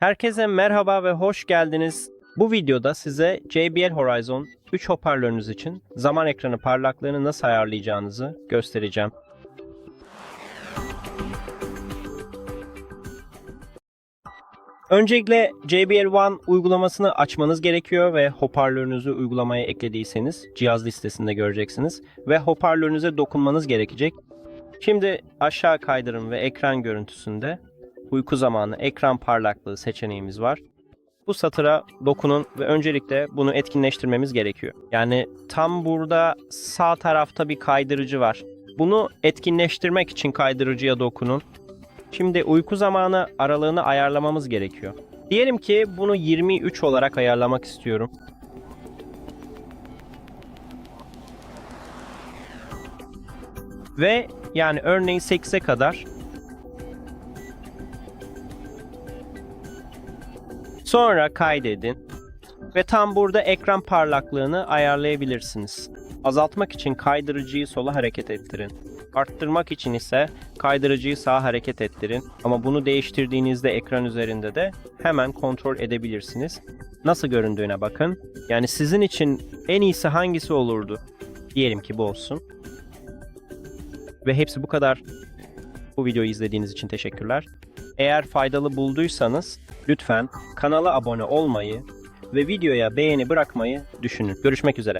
Herkese merhaba ve hoş geldiniz. Bu videoda size JBL Horizon 3 hoparlörünüz için zaman ekranı parlaklığını nasıl ayarlayacağınızı göstereceğim. Öncelikle JBL One uygulamasını açmanız gerekiyor ve hoparlörünüzü uygulamaya eklediyseniz cihaz listesinde göreceksiniz ve hoparlörünüze dokunmanız gerekecek. Şimdi aşağı kaydırın ve ekran görüntüsünde uyku zamanı ekran parlaklığı seçeneğimiz var. Bu satıra dokunun ve öncelikle bunu etkinleştirmemiz gerekiyor. Yani tam burada sağ tarafta bir kaydırıcı var. Bunu etkinleştirmek için kaydırıcıya dokunun. Şimdi uyku zamanı aralığını ayarlamamız gerekiyor. Diyelim ki bunu 23 olarak ayarlamak istiyorum. Ve yani örneğin 8'e kadar Sonra kaydedin ve tam burada ekran parlaklığını ayarlayabilirsiniz. Azaltmak için kaydırıcıyı sola hareket ettirin. Arttırmak için ise kaydırıcıyı sağa hareket ettirin. Ama bunu değiştirdiğinizde ekran üzerinde de hemen kontrol edebilirsiniz. Nasıl göründüğüne bakın. Yani sizin için en iyisi hangisi olurdu? Diyelim ki bu olsun. Ve hepsi bu kadar. Bu videoyu izlediğiniz için teşekkürler. Eğer faydalı bulduysanız lütfen kanala abone olmayı ve videoya beğeni bırakmayı düşünün. Görüşmek üzere.